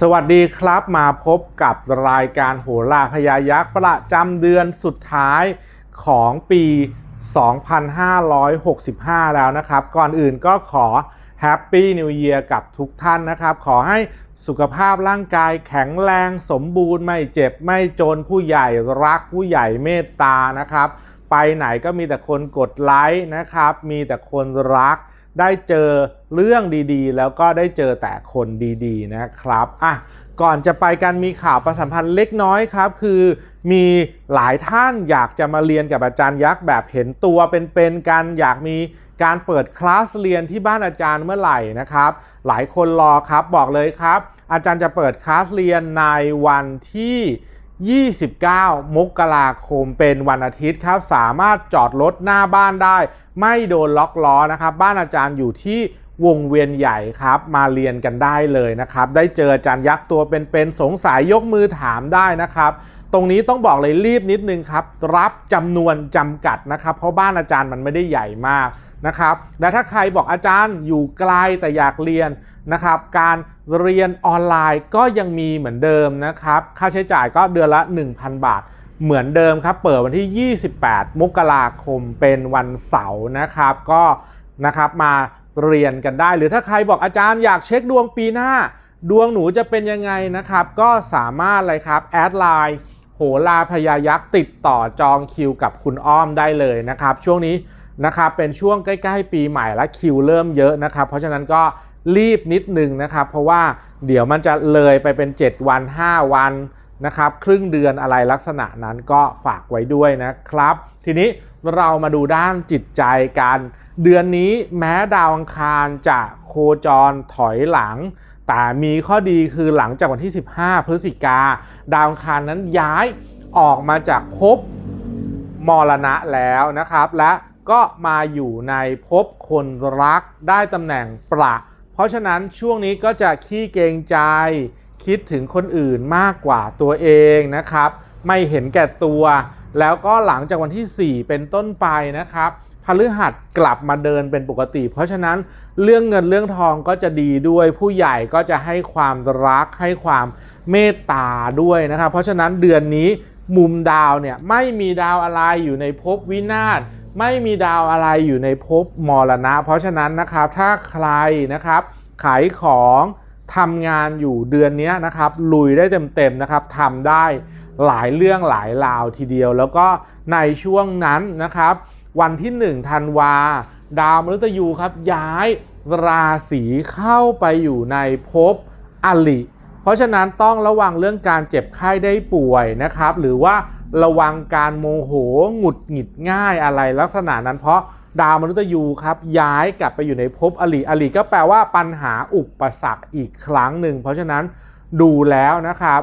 สวัสดีครับมาพบกับรายการโหราพยายักษ์ประจำเดือนสุดท้ายของปี 2565 แล้วนะครับ ก่อนอื่นก็ขอแฮปปี้นิว e ย r กับทุกท่านนะครับ ขอให้สุขภาพร่างกายแข็งแรงสมบูรณ์ไม่เจ็บไม่จนผู้ใหญ่รักผู้ใหญ่เมตตานะครับ ไปไหนก็มีแต่คนกดไลค์นะครับ มีแต่คนรัก ได้เจอเรื่องดีๆ แล้วก็ได้เจอแต่คนดีๆนะครับอะก่อนจะไปกันมีข่าวประสัมพันธ์เล็กน้อยครับ คือมีหลายท่านอยากจะมาเรียนกับอาจารย์ยักษ์แบบเห็นตัวเป็นๆกันอยากมีการเปิดคลาสเรียนที่บ้านอาจารย์เมื่อไหร่นะครับ หลายคนรอครับบอกเลยครับ อาจารย์จะเปิดคลาสเรียนในวันที่ 29 มกราคมเป็นวันอาทิตย์ครับ สามารถจอดรถหน้าบ้านได้ ไม่โดนล็อกล้อนะครับ บ้านอาจารย์อยู่ที่วงเวียนใหญ่ครับ มาเรียนกันได้เลยนะครับ ได้เจออาจารย์ยักษ์ตัวเป็นๆสงสัยยกมือถามได้นะครับ ตรงนี้ต้องบอกเลยรีบนิดนึงครับ รับจำนวนจำกัดนะครับ เพราะบ้านอาจารย์มันไม่ได้ใหญ่มาก นะครับและถ้าใครบอกอาจารย์อยู่ไกลแต่อยากเรียนนะครับ การเรียนออนไลน์ก็ยังมีเหมือนเดิมนะครับ ค่าใช้จ่ายก็เดือนละ 1,000 บาท เหมือนเดิมครับ เปิดวันที่ 28 มกราคมเป็นวันเสาร์นะครับ ก็นะครับมาเรียนกันได้ หรือถ้าใครบอกอาจารย์อยากเช็คดวงปีหน้า ดวงหนูจะเป็นยังไงนะครับ ก็สามารถเลยครับแอดไลน์โหราพยายักษ์ติดต่อจองคิวกับคุณอ้อมได้เลยนะครับ ช่วงนี้ นะครับเป็นช่วงใกล้ๆ ปีใหม่และคิวเริ่มเยอะนะครับ เพราะฉะนั้นก็รีบนิดนึงนะครับ เพราะว่าเดี๋ยวมันจะเลยไปเป็น 7 วัน 5 วันนะครับ ครึ่งเดือนอะไรลักษณะนั้นก็ฝากไว้ด้วยนะครับ ทีนี้เรามาดูด้านจิตใจกัน เดือนนี้แม้ดาวอังคารจะโคจรถอยหลัง แต่มีข้อดีคือหลังจากวันที่ 15 พฤศจิกา ดาวอังคารนั้นย้ายออกมาจากภพมรณะแล้วนะครับ และ ก็มาอยู่ในภพคนรักได้ตำแหน่งประเพราะฉะนั้นช่วงนี้ก็จะขี้เกงใจ คิดถึงคนอื่นมากกว่าตัวเองนะครับ ไม่เห็นแก่ตัว แล้วก็หลังจากวันที่ 4 เป็นต้นไปนะครับพฤหัสกลับมาเดินเป็นปกติ เพราะฉะนั้นเรื่องเงินเรื่องทองก็จะดีด้วยผู้ใหญ่ก็จะให้ความรักให้ความเมตตาด้วยนะครับ เพราะฉะนั้นเดือนนี้มุมดาวเนี่ยไม่มีดาวอะไรอยู่ในภพวินาศ ไม่มีดาวอะไรอยู่ในภพมรณะ เพราะฉะนั้นนะครับถ้าใครนะครับขายของทำงานอยู่เดือนนี้นะครับลุยได้เต็มๆนะครับทำได้หลายเรื่องหลายราวทีเดียว แล้วก็ในช่วงนั้นนะครับ วันที่1ธันวา ดาวมฤตยูครับย้ายราศีเข้าไปอยู่ในภพอลิเพราะฉะนั้นต้องระวังเรื่องการเจ็บไข้ได้ป่วยนะครับ หรือว่า ระวังการโมโหหงุดหงิดง่ายอะไรลักษณะนั้นเพราะดาวมฤตยูครับย้ายกลับไปอยู่ในภพอลิอลิก็แปลว่าปัญหาอุปสรรคอีกครั้งหนึ่ง เพราะฉะนั้นดูแล้วนะครับ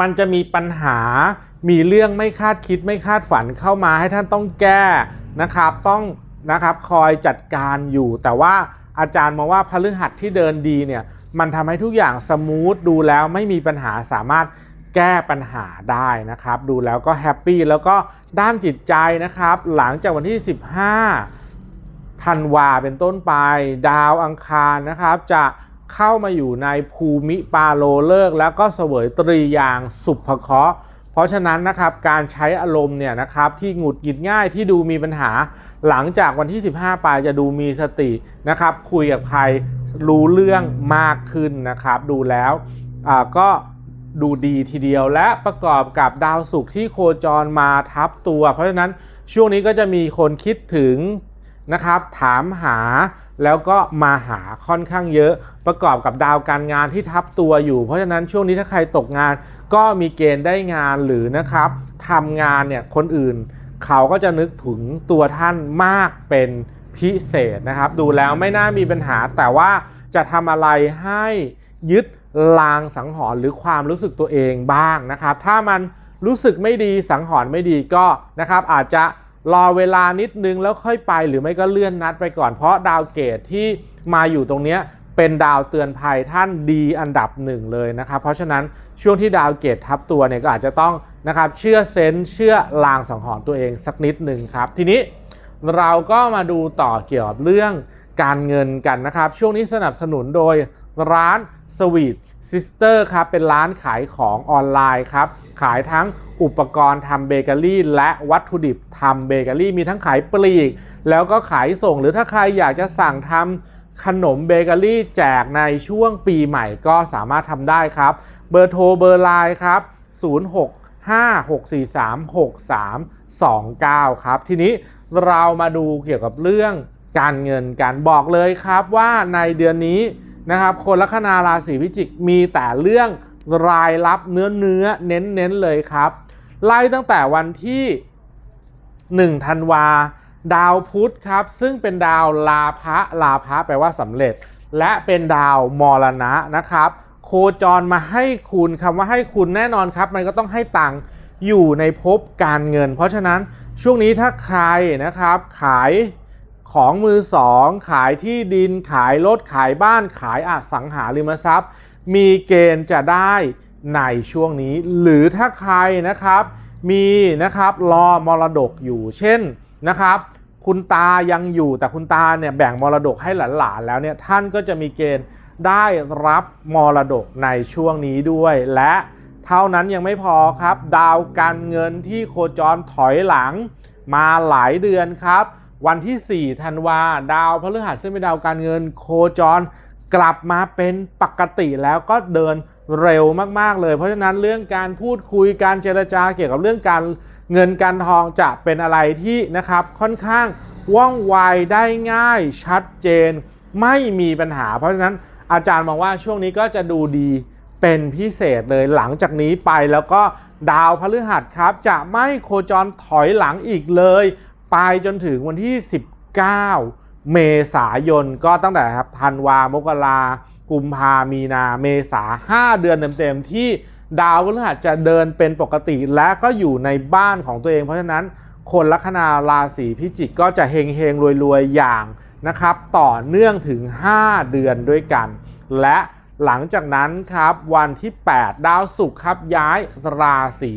มันจะมีปัญหามีเรื่องไม่คาดคิดไม่คาดฝันเข้ามาให้ท่านต้องแก้นะครับ ต้องนะครับคอยจัดการอยู่ แต่ว่าอาจารย์มองว่าพฤหัสที่เดินดีเนี่ยมันทำให้ทุกอย่างสมูทดูแล้วไม่มีปัญหาสามารถ แก้ปัญหาได้นะครับ ดูแล้วก็แฮปปี้แล้วก็ด้านจิตใจนะครับ หลังจากวันที่ 15ธันวาเป็นต้นไป ดาวอังคารนะครับ จะเข้ามาอยู่ในภูมิปาโลเลิก แล้วก็เสวยตรียางสุภเคราะห์เพราะฉะนั้นนะครับการใช้อารมณ์เนี่ยนะครับที่หงุดหงิดง่ายที่ดูมีปัญหา หลังจากวันที่ 15ไปจะดูมีสตินะครับ คุยกับใครรู้เรื่องมากขึ้นนะครับ ดูแล้วก็ ดูดีทีเดียวและประกอบกับดาวศุกร์ที่โคจรมาทับตัว เพราะฉะนั้นช่วงนี้ก็จะมีคนคิดถึงนะครับ ถามหาแล้วก็มาหาค่อนข้างเยอะ ประกอบกับดาวการงานที่ทับตัวอยู่ เพราะฉะนั้นช่วงนี้ถ้าใครตกงาน ก็มีเกณฑ์ได้งานหรือนะครับทำงานเนี่ยคนอื่น เขาก็จะนึกถึงตัวท่านมากเป็นพิเศษนะครับ ดูแล้วไม่น่ามีปัญหาแต่ว่าจะทำอะไรให้ยึด ลางสังหรณ์หรือความรู้สึกตัวเองบ้างนะครับ ถ้ามันรู้สึกไม่ดีสังหรณ์ไม่ดีก็นะครับ อาจจะรอเวลานิดนึงแล้วค่อยไปหรือไม่ก็เลื่อนนัดไปก่อนเพราะดาวเกตที่มาอยู่ตรงนี้เป็นดาวเตือนภัยท่านดีอันดับหนึ่งเลยนะครับ เพราะฉะนั้นช่วงที่ดาวเกตทับตัวเนี่ยก็อาจจะต้องนะครับเชื่อเซนเชื่อลางสังหรณ์ตัวเองสักนิดหนึ่งครับ ทีนี้เราก็มาดูต่อเกี่ยวกับเรื่องการเงินกันนะครับ ช่วงนี้สนับสนุนโดยร้าน สวีทซิสเตอร์ครับเป็นร้านขายของออนไลน์ครับ ขายทั้งอุปกรณ์ทำเบเกอรี่ และวัตถุดิบทำเบเกอรี่ มีทั้งขายปลีก แล้วก็ขายส่งหรือถ้าใครอยากจะสั่งทำขนมเบเกอรี่ แจกในช่วงปีใหม่ก็สามารถทำได้ครับ เบอร์โทรเบอร์ไลน์ครับ 0656436329 ครับ ทีนี้เรามาดูเกี่ยวกับเรื่องการเงินกันบอกเลยครับว่าในเดือนนี้ นะครับ คนลัคนาราศีพิจิกมีแต่เรื่องรายรับเนื้อเนื้อเน้นเน้นเลยครับ ไล่ตั้งแต่วันที่1ธันวา ดาวพุธครับ ซึ่งเป็นดาวลาภะลาภะแปลว่าสำเร็จ และเป็นดาวมรณะนะครับ โคจรมาให้คุณคำว่าให้คุณแน่นอนครับ มันก็ต้องให้ตังค์อยู่ในภพการเงิน เพราะฉะนั้นช่วงนี้ถ้าใครนะครับขาย ของมือสองขายที่ดินขายรถขายบ้านขายอสังหาริมทรัพย์ มีเกณฑ์จะได้ในช่วงนี้ หรือถ้าใครนะครับ มีนะครับรอมรดกอยู่ เช่นนะครับ คุณตายังอยู่แต่คุณตาเนี่ยแบ่งมรดกให้หลานๆแล้วเนี่ยท่านก็จะมีเกณฑ์ได้รับมรดกในช่วงนี้ด้วย และเท่านั้นยังไม่พอครับ ดาวการเงินที่โคจรถอยหลังมาหลายเดือนครับ วันที่ 4 ธันวา ดาวพฤหัสซึ่งเป็นดาวการเงินโคจร กลับมาเป็นปกติแล้วก็เดินเร็วมาก ๆ เลย เพราะฉะนั้นเรื่องการพูดคุยการเจรจาเกี่ยวกับเรื่องการเงินการทองจะเป็นอะไรที่นะครับค่อนข้างว่องไวได้ง่ายชัดเจน ไม่มีปัญหา เพราะฉะนั้นอาจารย์มองว่าช่วงนี้ก็จะดูดีเป็นพิเศษเลยหลังจากนี้ไปแล้วก็ดาวพฤหัสครับ จะไม่โคจรถอยหลังอีกเลย ไปจนถึงวันที่ 19 เมษายนก็ตั้งแต่ครับธันวามกรากุมภามีนาเมษา5เดือนเต็มๆที่ดาวพฤหัสจะเดินเป็นปกติและก็อยู่ในบ้านของตัวเอง เพราะฉะนั้นคนลัคนาราศีพิจิกก็จะเฮงเฮงรวยๆ อย่างนะครับ ต่อเนื่องถึง 5 เดือนด้วยกัน และหลังจากนั้นครับวันที่ 8 ดาวศุกร์ครับย้ายราศี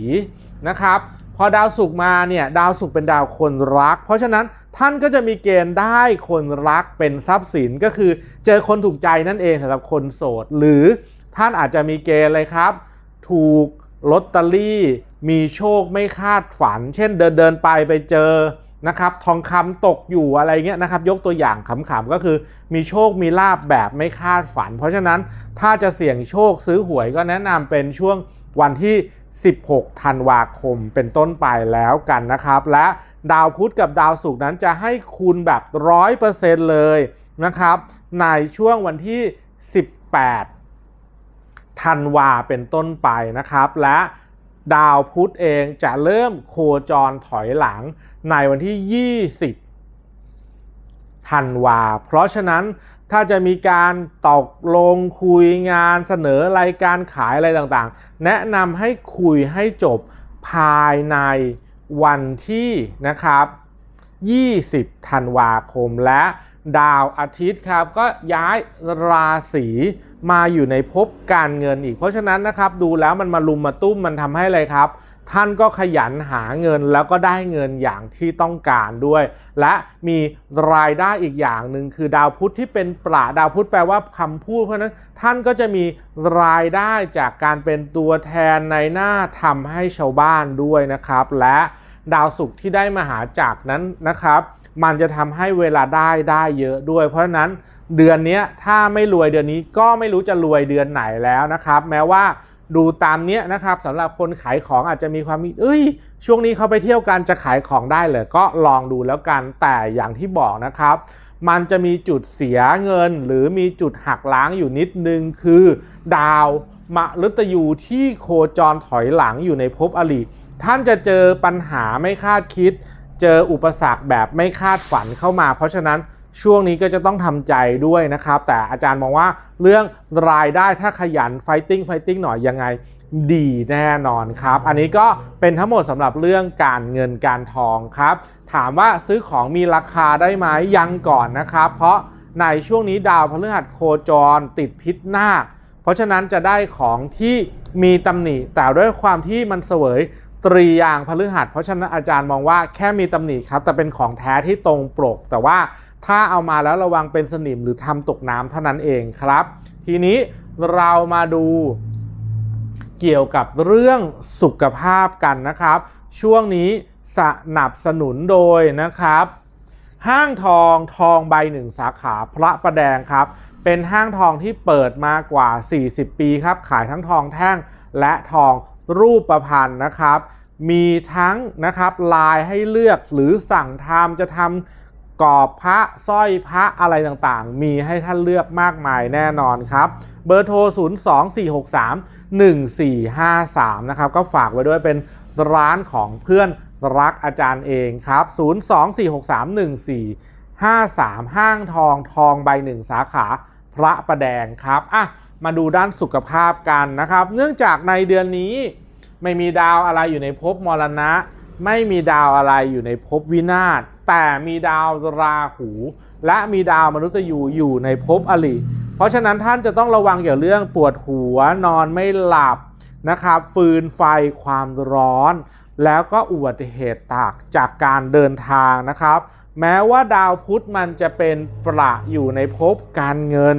นะครับ พอดาวศุกร์มาเนี่ยดาวศุกร์เป็นดาวคนรัก เพราะฉะนั้นท่านก็จะมีเกณฑ์ได้คนรักเป็นทรัพย์สินก็คือเจอคนถูกใจนั่นเองสำหรับคนโสด หรือท่านอาจจะมีเกณฑ์เลยครับ ถูกลอตเตอรี่มีโชคไม่คาดฝัน เช่นเดินเดินไปไปเจอนะครับทองคำตกอยู่อะไรเงี้ยนะครับยกตัวอย่างขำๆก็คือมีโชคมีลาบแบบไม่คาดฝัน เพราะฉะนั้นถ้าจะเสี่ยงโชคซื้อหวยก็แนะนำเป็นช่วงวันที่ 16 ธันวาคมเป็นต้นไปแล้วกันนะครับ และดาวพุธกับดาวศุกร์นั้นจะให้คุณแบบ 100%เลยนะครับ ในช่วงวันที่ 18 ธันวาเป็นต้นไปนะครับ และดาวพุธเองจะเริ่มโคจรถอยหลังในวันที่ 20 ธันวา เพราะฉะนั้นถ้าจะมีการตกลงคุยงานเสนอรายการขายอะไรต่างๆ แนะนำให้คุยให้จบภายในวันที่นะครับ 20 ธันวาคมและดาวอาทิตย์ครับ ก็ย้ายราศีมาอยู่ในภพการเงินอีก เพราะฉะนั้นนะครับดูแล้วมันมาลุมมาตุ้มมันทำให้อะไรครับ ท่านก็ขยันหาเงินแล้วก็ได้เงินอย่างที่ต้องการด้วย และมีรายได้อีกอย่างหนึ่งคือดาวพุธที่เป็นประดาวพุธแปลว่าคำพูด เพราะนั้นท่านก็จะมีรายได้จากการเป็นตัวแทนในหน้าทำให้ชาวบ้านด้วยนะครับ และดาวศุกร์ที่ได้มาหาจากนั้นนะครับ มันจะทำให้เวลาได้ได้เยอะด้วย เพราะฉะนั้นเดือนนี้ถ้าไม่รวยเดือนนี้ก็ไม่รู้จะรวยเดือนไหนแล้วนะครับ แม้ว่า ดูตามเนี้ยนะครับสำหรับคนขายของอาจจะมีความมีเอ้ย ช่วงนี้เขาไปเที่ยวกันจะขายของได้เลยก็ลองดูแล้วกันแต่อย่างที่บอกนะครับ มันจะมีจุดเสียเงิน หรือมีจุดหักล้างอยู่นิดนึงคือ ดาวมะฤตยูที่โคจรถอยหลังอยู่ในภพอลิท่านจะเจอปัญหาไม่คาดคิด เจออุปสรรคแบบไม่คาดฝันเข้ามา เพราะฉะนั้น ช่วงนี้ก็จะต้องทำใจด้วยนะครับ แต่อาจารย์มองว่าเรื่องรายได้ถ้าขยันไฟติ้งไฟติ้งหน่อยยังไงดีแน่นอนครับ อันนี้ก็เป็นทั้งหมดสำหรับเรื่องการเงินการทองครับ ถามว่าซื้อของมีราคาได้ไหมยังก่อนนะครับ เพราะในช่วงนี้ดาวพฤหัสโคจรติดพิษนาค เพราะฉะนั้นจะได้ของที่มีตำหนิ แต่ด้วยความที่มันเสวยตรียางพฤหัส เพราะฉะนั้นอาจารย์มองว่าแค่มีตำหนิครับ แต่เป็นของแท้ที่ตรงปก แต่ว่า ถ้าเอามาแล้วระวังเป็นสนิมหรือทำตกน้ำเท่านั้นเองครับ ทีนี้เรามาดูเกี่ยวกับเรื่องสุขภาพกันนะครับ ช่วงนี้สนับสนุนโดยนะครับ ห้างทองทองใบหนึ่งสาขาพระประแดงครับ เป็นห้างทองที่เปิดมากว่า 40 ปีครับ ขายทั้งทองแท่งและทองรูปประพันธ์นะครับ มีทั้งนะครับลายให้เลือกหรือสั่งทำจะทำ กรอบพระสร้อยพระอะไรต่างๆ มีให้ท่านเลือกมากมายแน่นอนครับ เบอร์โทร 02463 1453 นะครับ ก็ฝากไว้ด้วยเป็นร้านของเพื่อนรักอาจารย์เองครับ 024631453 ห้างทองทองใบหนึ่งสาขาพระประแดงครับอะมาดูด้านสุขภาพกันนะครับ เนื่องจากในเดือนนี้ไม่มีดาวอะไรอยู่ในภพมรณะ ไม่มีดาวอะไรอยู่ในภพวินาศ แต่มีดาวราหู และมีดาวมนุษย์ยูอยู่ในภพอลิเพราะฉะนั้นท่านจะต้องระวังเกี่ยวกับเรื่องปวดหัวนอนไม่หลับนะครับฟืนไฟความร้อน แล้วก็อุบัติเหตุตากจากการเดินทางนะครับ แม้ว่าดาวพุธมันจะเป็นประอยู่ในภพการเงิน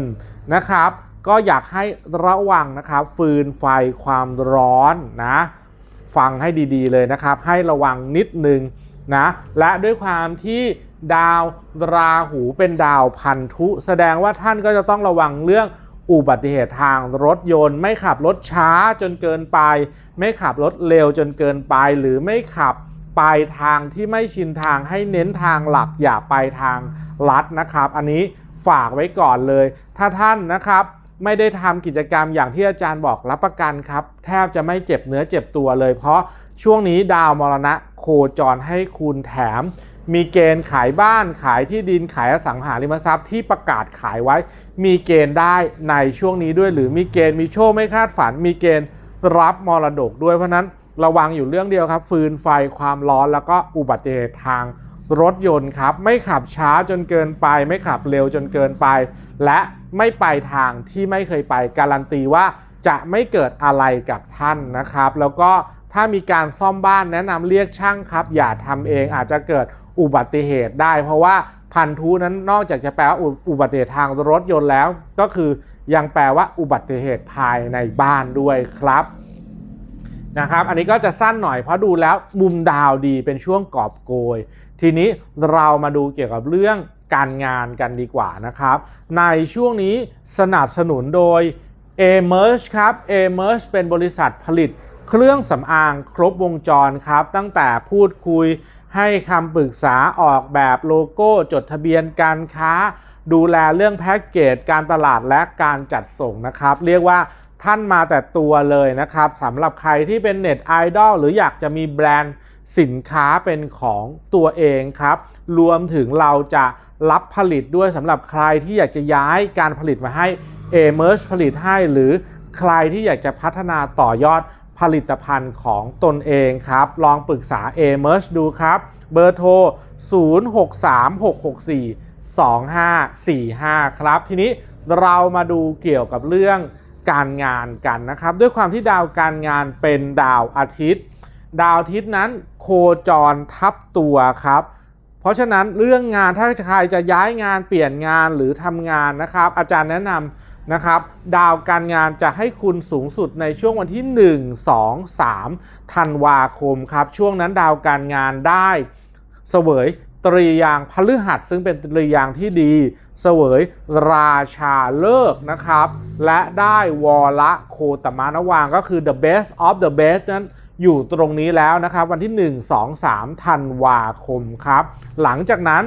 นะครับ ก็อยากให้ระวังนะครับ ฟืนไฟความร้อนนะ ฟังให้ดีๆเลยนะครับ ให้ระวังนิดนึง นะและด้วยความที่ดาวราหูเป็นดาวพันธุ แสดงว่าท่านก็จะต้องระวังเรื่องอุบัติเหตุทางรถยนต์ ไม่ขับรถช้าจนเกินไป ไม่ขับรถเร็วจนเกินไป หรือไม่ขับไปทางที่ไม่ชินทางให้เน้นทางหลักอย่าไปทางลัดนะครับ อันนี้ฝากไว้ก่อนเลย ถ้าท่านนะครับไม่ได้ทำกิจกรรมอย่างที่อาจารย์บอกรับประกันครับ แทบจะไม่เจ็บเนื้อเจ็บตัวเลย เพราะ ช่วงนี้ดาวมรณะโคจรให้คุณแถม มีเกณฑ์ขายบ้านขายที่ดินขายอสังหาริมทรัพย์ที่ประกาศขายไว้ มีเกณฑ์ได้ในช่วงนี้ด้วยหรือมีเกณฑ์มีโชคไม่คาดฝัน มีเกณฑ์รับมรดกด้วยเพราะนั้นระวังอยู่เรื่องเดียวครับ ฟืนไฟความร้อนแล้วก็อุบัติเหตุทางรถยนต์ครับ ไม่ขับช้าจนเกินไป ไม่ขับเร็วจนเกินไป และไม่ไปทางที่ไม่เคยไปการันตีว่าจะไม่เกิดอะไรกับท่านนะครับ แล้วก็ ถ้ามีการซ่อมบ้านแนะนำเรียกช่างครับ อย่าทำเองอาจจะเกิดอุบัติเหตุได้ เพราะว่าพันธุนั้นนอกจากจะแปลว่าอุบัติเหตุทางรถยนต์แล้ว ก็คือยังแปลว่าอุบัติเหตุภายในบ้านด้วยครับนะครับ อันนี้ก็จะสั้นหน่อยเพราะดูแล้วมุมดาวดีเป็นช่วงกอบโกย ทีนี้เรามาดูเกี่ยวกับเรื่องการงานกันดีกว่านะครับ ในช่วงนี้สนับสนุนโดย a m e r g e ครับ a m e r g e เป็นบริษัทผลิต เครื่องสำอางครบวงจรครับ ตั้งแต่พูดคุยให้คำปรึกษาออกแบบโลโก้จดทะเบียนการค้า ดูแลเรื่องแพ็กเกจการตลาดและการจัดส่งนะครับ เรียกว่าท่านมาแต่ตัวเลยนะครับสำหรับใครที่เป็นเน็ตไอดอลหรืออยากจะมีแบรนด์สินค้าเป็นของตัวเองครับ รวมถึงเราจะรับผลิตด้วยสำหรับใครที่อยากจะย้ายการผลิตมาให้ a m e r g e ผลิตให้หรือใครที่อยากจะพัฒนาต่อยอด ผลิตภัณฑ์ของตนเองครับ ลองปรึกษา a m e r g e ดูครับ เบอร์โทร 0636642545 ครับ ทีนี้เรามาดูเกี่ยวกับเรื่องการงานกันนะครับ ด้วยความที่ดาวการงานเป็นดาวอาทิตย์ ดาวอาทิตย์นั้นโคจรทับตัวครับเพราะฉะนั้นเรื่องงานถ้าใครจะย้ายงานเปลี่ยนงานหรือทำงานนะครับ อาจารย์แนะนำ นะครับ ดาวการงานจะให้คุณสูงสุดในช่วงวันที่ 1 2 3ธันวาคมครับ ช่วงนั้นดาวการงานได้เสวยตรียางพฤหัสซึ่งเป็นตรียางที่ดีเสวยราชาเลิกนะครับ และได้วอละโคตมานวางก็คือ the best of the best นั้นอยู่ตรงนี้แล้วนะครับ วันที่ 1 2 3ธันวาคมครับ หลังจากนั้น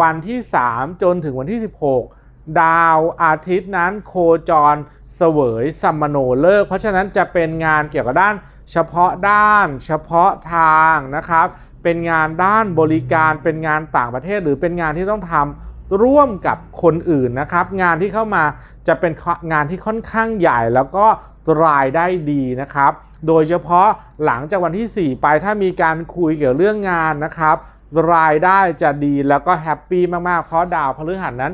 วันที่ 3 จนถึงวันที่ 16 ดาวอาทิตย์นั้นโคจรเสวยสัมมโนเลิก เพราะฉะนั้นจะเป็นงานเกี่ยวกับด้านเฉพาะด้าน เฉพาะทางนะครับ เป็นงานด้านบริการเป็นงานต่างประเทศ หรือเป็นงานที่ต้องทำร่วมกับคนอื่นนะครับ งานที่เข้ามาจะเป็นงานที่ค่อนข้างใหญ่แล้วก็รายได้ดีนะครับ โดยเฉพาะหลังจากวันที่ 4 ไปถ้ามีการคุยเกี่ยวเรื่องงานนะครับ รายได้จะดีแล้วก็แฮปปี้มากๆ เพราะดาวพฤหัสนั้น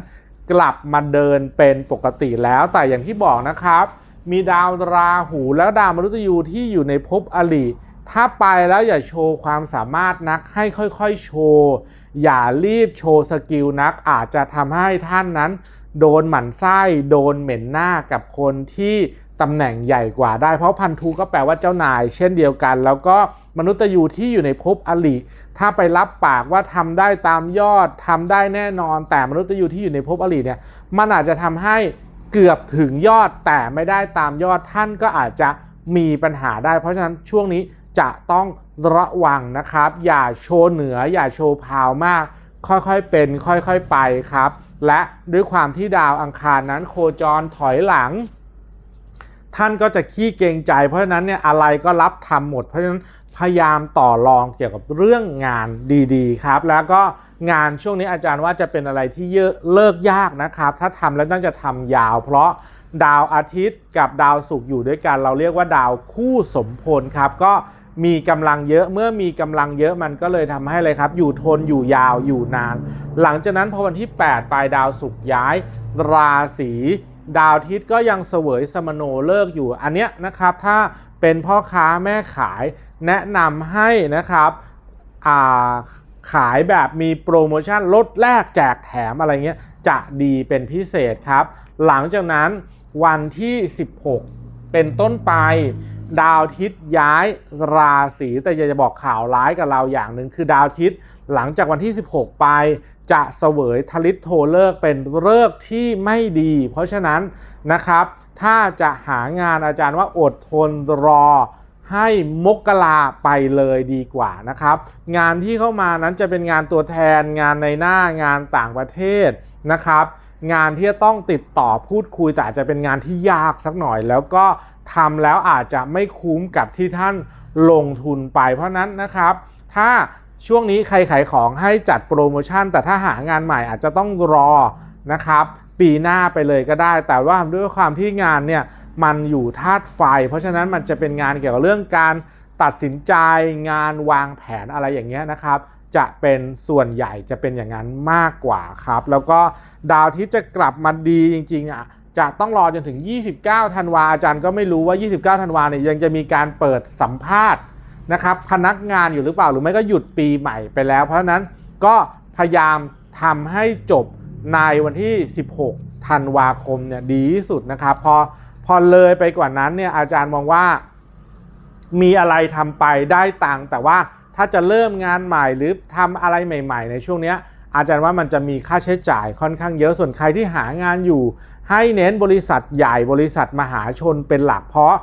กลับมาเดินเป็นปกติแล้วแต่อย่างที่บอกนะครับ มีดาวราหูและดาวมฤตยูที่อยู่ในภพอลิถ้าไปแล้วอย่าโชว์ความสามารถนักให้ค่อยๆ โชว์ อย่ารีบโชว์สกิลนักอาจจะทำให้ท่านนั้น โดนหมั่นไส้ โดนเหม็นหน้ากับคนที่ ตำแหน่งใหญ่กว่าได้ เพราะพันธุก็แปลว่าเจ้านาย เช่นเดียวกัน แล้วก็มนุษย์ยูที่อยู่ในภพอลิถ้าไปรับปากว่าทำได้ตามยอดทำได้แน่นอน แต่มนุษย์ยูที่อยู่ในภพอลิเนี่ยมันอาจจะทำให้เกือบถึงยอดแต่ไม่ได้ตามยอดท่านก็อาจจะมีปัญหาได้ เพราะฉะนั้นช่วงนี้จะต้องระวังนะครับ อย่าโชว์เหนือ อย่าโชว์พาวมาก ค่อยๆเป็น ค่อยๆไปครับ และด้วยความที่ดาวอังคารนั้นโคจรถอยหลัง ท่านก็จะขี้เกรงใจ เพราะฉะนั้นเนี่ยอะไรก็รับทำหมด เพราะฉะนั้นพยายามต่อรองเกี่ยวกับเรื่องงานดีๆครับ แล้วก็งานช่วงนี้อาจารย์ว่าจะเป็นอะไรที่เยอะเลิกยากนะครับ ถ้าทำแล้วน่าจะทำยาว เพราะดาวอาทิตย์กับดาวศุกร์อยู่ด้วยกัน เราเรียกว่าดาวคู่สมพลครับ ก็มีกำลังเยอะเมื่อมีกำลังเยอะมันก็เลยทำให้เลยครับ อยู่ทนอยู่ยาวอยู่นาน หลังจากนั้นพอวันที่ 8 ปลายดาวศุกร์ย้ายราศี ดาวอาทิตย์ก็ยังเสวยสมโนเลิกอยู่อันเนี้ยนะครับถ้าเป็นพ่อค้าแม่ขายแนะนำให้นะครับาขายแบบมีโปรโมชั่นลดแลกแจกแถมอะไรเงี้ยจะดีเป็นพิเศษครับ หลังจากนั้นวันที่ 16 เป็นต้นไป ดาวอาทิตย์ย้ายราศีแต่อยากจะบอกข่าวร้ายกับเราอย่างหนึ่งคือดาวอาทิตย์หลังจากวันที่ 16 ไป จะเสวยทลิตโทเลิกเป็นเลิกที่ไม่ดี เพราะฉะนั้นนะครับ ถ้าจะหางานอาจารย์ว่าอดทนรอให้มกราไปเลยดีกว่านะครับ งานที่เข้ามานั้นจะเป็นงานตัวแทนงานในหน้างานต่างประเทศนะครับ งานที่จะต้องติดต่อพูดคุยแต่อาจจะเป็นงานที่ยากสักหน่อย แล้วก็ทำแล้วอาจจะไม่คุ้มกับที่ท่านลงทุนไป เพราะนั้นนะครับ ถ้า ช่วงนี้ใครขายของให้จัดโปรโมชั่น แต่ถ้าหางานใหม่อาจจะต้องรอนะครับ ปีหน้าไปเลยก็ได้ แต่ว่าด้วยความที่งานเนี่ยมันอยู่ธาตุไฟ เพราะฉะนั้นมันจะเป็นงานเกี่ยวกับเรื่องการตัดสินใจงานวางแผนอะไรอย่างเงี้ยนะครับ จะเป็นส่วนใหญ่จะเป็นอย่างนั้นมากกว่าครับ แล้วก็ดาวที่จะกลับมาดีจริงๆอะจะต้องรอจนถึง 29 ธันวาอาจารย์ก็ไม่รู้ว่า 29 ธันวาเนี่ยยังจะมีการเปิดสัมภาษณ์ นะครับพนักงานอยู่หรือเปล่าหรือไม่ก็หยุดปีใหม่ไปแล้ว เพราะนั้นก็พยายามทำให้จบในวันที่ 16 ธันวาคมเนี่ยดีที่สุดนะครับ พอพอเลยไปกว่านั้นเนี่ยอาจารย์มองว่า มีอะไรทำไปได้ตังค์แต่ว่าถ้าจะเริ่มงานใหม่หรือทำอะไรใหม่ ๆ ในช่วงเนี้ยอาจารย์ว่ามันจะมีค่าใช้จ่ายค่อนข้างเยอะส่วนใครที่หางานอยู่ ให้เน้นบริษัทใหญ่บริษัทมหาชนเป็นหลักเพราะ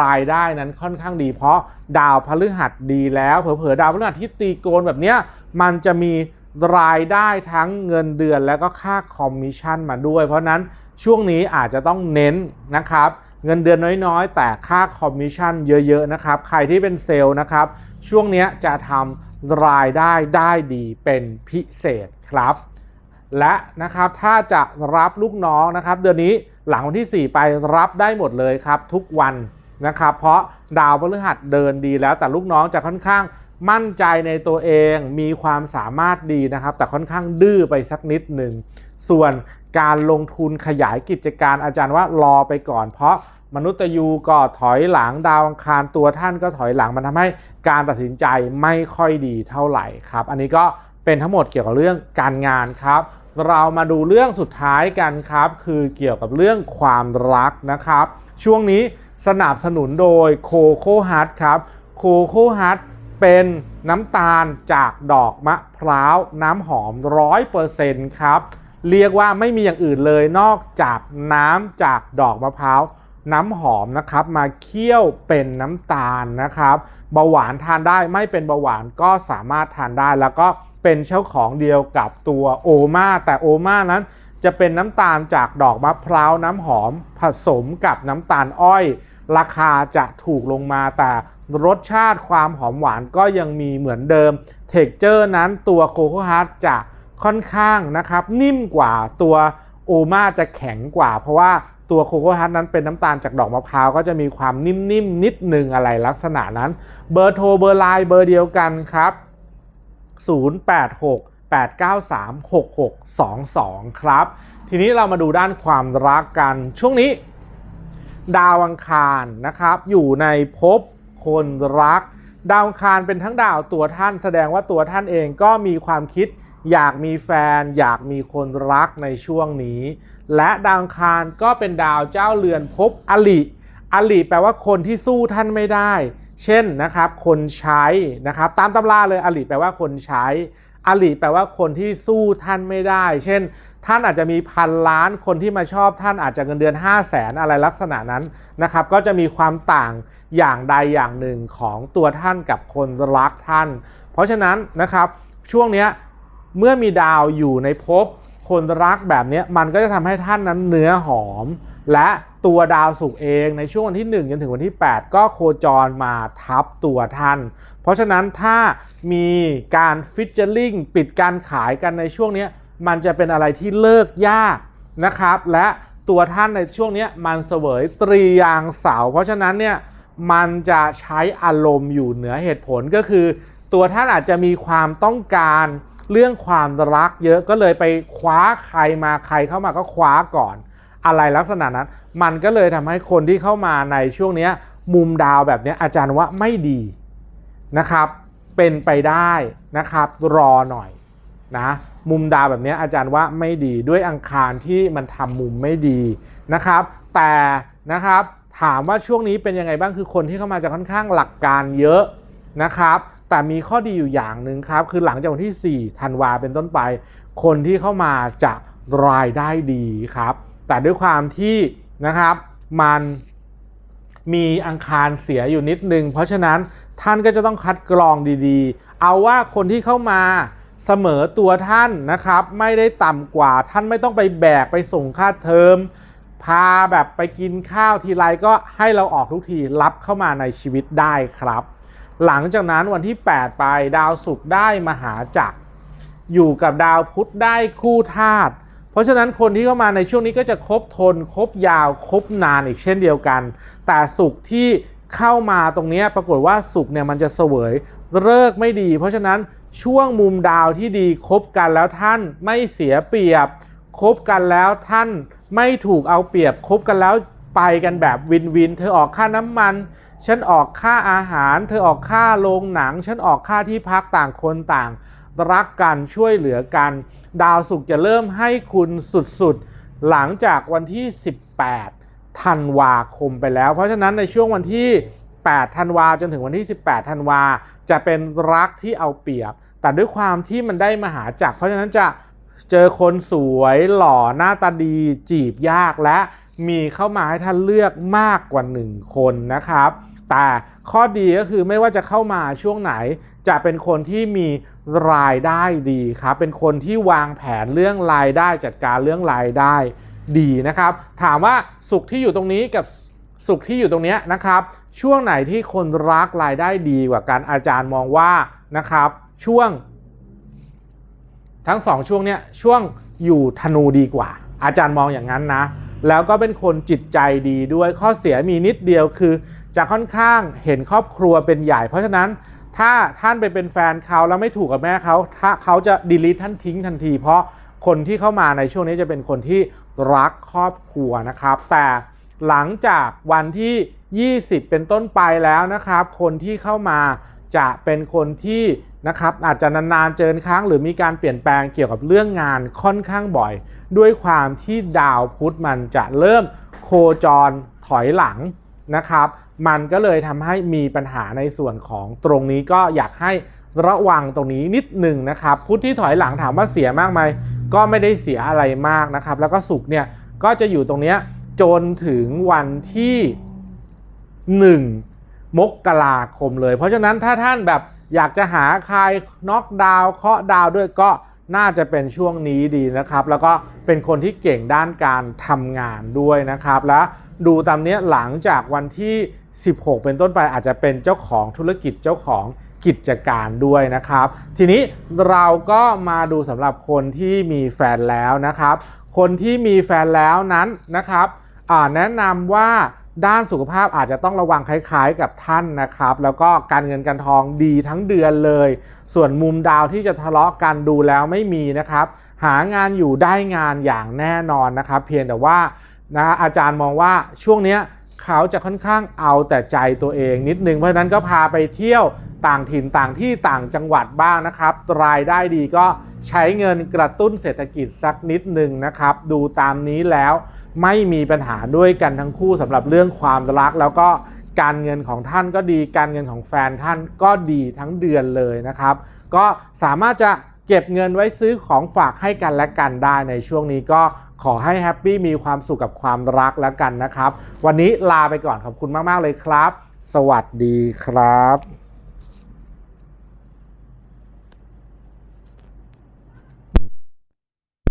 รายได้นั้นค่อนข้างดี เพราะดาวพฤหัสดีแล้ว เผลอๆดาวพฤหัสที่ตีโกนแบบเนี้ยมันจะมีรายได้ทั้งเงินเดือนแล้วก็ค่าคอมมิชชั่นมาด้วย เพราะนั้นช่วงนี้อาจจะต้องเน้นนะครับเงินเดือนน้อยๆ แต่ค่าคอมมิชชั่นเยอะๆนะครับใครที่เป็นเซลล์นะครับช่วงนี้จะทำรายได้ได้ดีเป็นพิเศษครับ และนะครับถ้าจะรับลูกน้องนะครับเดือนนี้หลังวันที่ 4 ไปรับได้หมดเลยครับทุกวัน นะครับเพราะดาวพฤหัสเดินดีแล้วแต่ลูกน้องจะค่อนข้างมั่นใจในตัวเองมีความสามารถดีนะครับ แต่ค่อนข้างดื้อไปสักนิดหนึ่ง ส่วนการลงทุนขยายกิจการอาจารย์ว่ารอไปก่อน เพราะมนุษย์ยูก็ถอยหลังดาวอังคารตัวท่านก็ถอยหลังมันทำให้การตัดสินใจไม่ค่อยดีเท่าไหร่ครับ อันนี้ก็เป็นทั้งหมดเกี่ยวกับเรื่องการงานครับ เรามาดูเรื่องสุดท้ายกันครับ คือเกี่ยวกับเรื่องความรักนะครับ ช่วงนี้ สนับสนุนโดยโคโค่ฮัทครับโคโค่ฮัทเป็นน้ำตาลจากดอกมะพร้าวน้ำหอม100%ครับเรียกว่าไม่มีอย่างอื่นเลยนอกจากน้ำจากดอกมะพร้าวน้ำหอมนะครับ มาเคี่ยวเป็นน้ำตาลนะครับ เบาหวานทานได้ไม่เป็นเบาหวานก็สามารถทานได้แล้วก็เป็นเจ้าของเดียวกับตัวโอมาแต่โอมานั้น จะเป็นน้ำตาลจากดอกมะพร้าวน้ำหอม ผสมกับน้ำตาลอ้อย ราคาจะถูกลงมาแต่รสชาติความหอมหวานก็ยังมีเหมือนเดิม เทคเจอร์นั้นตัวโคโค่ฮัทจะค่อนข้างนะครับ นิ่มกว่าตัวโอมาจะแข็งกว่า เพราะว่าตัวโคโค่ฮัทนั้นเป็นน้ำตาลจากดอกมะพร้าวก็จะมีความนิ่มๆนิดนึงอะไรลักษณะนั้น เบอร์โทรเบอร์ไลน์เบอร์เดียวกันครับ 086 893 6622 ครับ ทีนี้เรามาดูด้านความรักกันช่วงนี้ ดาวอังคารนะครับ อยู่ในภพคนรัก ดาวอังคารเป็นทั้งดาวตัวท่านแสดงว่าตัวท่านเองก็มีความคิดอยากมีแฟน อยากมีคนรักในช่วงนี้ และดาวอังคารก็เป็นดาวเจ้าเรือนภพอลิอลิแปลว่าคนที่สู้ท่านไม่ได้ เช่นนะครับ คนใช้นะครับ ตามตำราเลยอลิแปลว่าคนใช้ อลิแปลว่าคนที่สู้ท่านไม่ได้ เช่น ท่านอาจจะมีพันล้านคนที่มาชอบท่านอาจจะเงินเดือน 5 0 0แสนอะไรลักษณะนั้นนะครับ ก็จะมีความต่างอย่างใดอย่างหนึ่งของตัวท่านกับคนรักท่าน เพราะฉะนั้นนะครับช่วงนี้เมื่อมีดาวอยู่ในภพคนรักแบบนี้มันก็จะทำให้ท่านนั้นเนื้อหอม และ ตัวดาวสุกร์เองในช่วงวันที่ 1 จนถึงวันที่ 8 ก็โคจรมาทับตัวท่าน เพราะฉะนั้นถ้ามีการฟิชเจอร์ลิงปิดการขายกันในช่วงนี้มันจะเป็นอะไรที่เลิกยากนะครับ และตัวท่านในช่วงนี้มันเสวยตรียางเสา เพราะฉะนั้นเนี่ยมันจะใช้อารมณ์อยู่เหนือเหตุผลก็คือ ตัวท่านอาจจะมีความต้องการเรื่องความรักเยอะก็เลยไปคว้าใครมาใครเข้ามาก็คว้าก่อน อะไรลักษณะนั้น มันก็เลยทำให้คนที่เข้ามาในช่วงนี้มุมดาวแบบนี้อาจารย์ว่าไม่ดีนะครับเป็นไปได้นะครับรอหน่อยนะมุมดาวแบบนี้อาจารย์ว่าไม่ดีด้วยอังคารที่มันทำมุมไม่ดีนะครับ แต่นะครับถามว่าช่วงนี้เป็นยังไงบ้างคือคนที่เข้ามาจะค่อนข้างหลักการเยอะนะครับแต่มีข้อดีอยู่อย่างหนึ่งครับ คือหลังจากวันที่4ธันวาเป็นต้นไป คนที่เข้ามาจะรายได้ดีครับ แต่ด้วยความที่นะครับมันมีอังคารเสียอยู่นิดนึง เพราะฉะนั้นท่านก็จะต้องคัดกรองดีๆ เอาว่าคนที่เข้ามาเสมอตัวท่านนะครับ ไม่ได้ต่ำกว่าท่านไม่ต้องไปแบกไปส่งค่าเทอม พาแบบไปกินข้าวทีไรก็ให้เราออกทุกทีรับเข้ามาในชีวิตได้ครับ หลังจากนั้นวันที่ 8 ไปดาวศุกร์ได้มหาจักรอยู่กับดาวพุธได้คู่ธาตุ ราะฉะนั้นคนที่เข้ามาในช่วงนี้ก็จะครบทนครบยาวครบนานอีกเช่นเดียวกัน แต่สุขที่เข้ามาตรงนี้ปรากฏว่าสุขเนี่ยมันจะเสวยเลิกไม่ดี เพราะฉะนั้นช่วงมุมดาวที่ดีคบกันแล้วท่านไม่เสียเปรียบคบกันแล้วท่านไม่ถูกเอาเปรียบคบกันแล้วไปกันแบบวินวิน เธอออกค่าน้ำมัน ฉันออกค่าอาหาร เธอออกค่าโรงหนัง ฉันออกค่าที่พักต่างคนต่าง รักกันช่วยเหลือกัน ดาวศุกร์จะเริ่มให้คุณสุดๆ หลังจากวันที่ 18ธันวาคมไปแล้ว เพราะฉะนั้นในช่วงวันที่ 8 ธันวาจนถึงวันที่ 18 ธันวา จะเป็นรักที่เอาเปรียบ แต่ด้วยความที่มันได้มาหาจักรเพราะฉะนั้นจะเจอคนสวยหล่อหน้าตาดีจีบยากและมีเข้ามาให้ท่านเลือกมากกว่า 1 คนนะครับ แต่ข้อดีก็คือไม่ว่าจะเข้ามาช่วงไหน จะเป็นคนที่มีรายได้ดีครับ เป็นคนที่วางแผนเรื่องรายได้จัดการเรื่องรายได้ดีนะครับ ถามว่าสุขที่อยู่ตรงนี้กับสุขที่อยู่ตรงเนี้ยนะครับ ช่วงไหนที่คนรักรายได้ดีกว่ากันอาจารย์มองว่านะครับ ช่วง ทั้งสองช่วงเนี้ยช่วงอยู่ธนูดีกว่า อาจารย์มองอย่างนั้นนะ แล้วก็เป็นคนจิตใจดีด้วยข้อเสียมีนิดเดียวคือ จะค่อนข้างเห็นครอบครัวเป็นใหญ่ เพราะฉะนั้นถ้าท่านไปเป็นแฟนเขาแล้วไม่ถูกกับแม่เขาถ้าเขาจะดีลิทท่านทิ้งทันที เพราะคนที่เข้ามาในช่วงนี้จะเป็นคนที่รักครอบครัวนะครับ แต่หลังจากวันที่ 20 เป็นต้นไปแล้วนะครับ คนที่เข้ามาจะเป็นคนที่นะครับอาจจะนานๆเจอครั้ง หรือมีการเปลี่ยนแปลงเกี่ยวกับเรื่องงานค่อนข้างบ่อย ด้วยความที่ดาวพุธมันจะเริ่มโคจรถอยหลังนะครับ มันก็เลยทำให้มีปัญหาในส่วนของตรงนี้ก็อยากให้ระวังตรงนี้นิดหนึ่งนะครับ พุธที่ถอยหลังถามว่าเสียมากไหมก็ไม่ได้เสียอะไรมากนะครับ แล้วก็สุกเนี่ยก็จะอยู่ตรงนี้จนถึงวันที่ 1 มกราคมเลย เพราะฉะนั้นถ้าท่านแบบอยากจะหาใครน็อกดาวน์เคาะดาวด้วยก็ น่าจะเป็นช่วงนี้ดีนะครับ แล้วก็เป็นคนที่เก่งด้านการทำงานด้วยนะครับ และดูตามนี้หลังจากวันที่ 16 เป็นต้นไปอาจจะเป็นเจ้าของธุรกิจเจ้าของกิจการด้วยนะครับ ทีนี้เราก็มาดูสำหรับคนที่มีแฟนแล้วนะครับ คนที่มีแฟนแล้วนั้นนะครับแนะนำว่า ด้านสุขภาพอาจจะต้องระวังคล้ายๆกับท่านนะครับ แล้วก็การเงินการทองดีทั้งเดือนเลย ส่วนมุมดาวที่จะทะเลาะกันดูแล้วไม่มีนะครับ หางานอยู่ได้งานอย่างแน่นอนนะครับ เพียงแต่ว่านะอาจารย์มองว่าช่วงเนี้ย เขาจะค่อนข้างเอาแต่ใจตัวเองนิดนึง เพราะฉะนั้นก็พาไปเที่ยวต่างถิ่นต่างที่ต่างจังหวัดบ้างนะครับ รายได้ดีก็ใช้เงินกระตุ้นเศรษฐกิจสักนิดหนึ่งนะครับ ดูตามนี้แล้วไม่มีปัญหาด้วยกันทั้งคู่สำหรับเรื่องความรักแล้วก็การเงินของท่านก็ดี การเงินของแฟนท่านก็ดีทั้งเดือนเลยนะครับ ก็สามารถจะ เก็บเงินไว้ซื้อของฝากให้กันและกันได้ในช่วงนี้ก็ขอให้แฮปปี้มีความสุขกับความรักแล้วกันนะครับ วันนี้ลาไปก่อนขอบคุณมาก ๆ เลยครับ สวัสดีครับ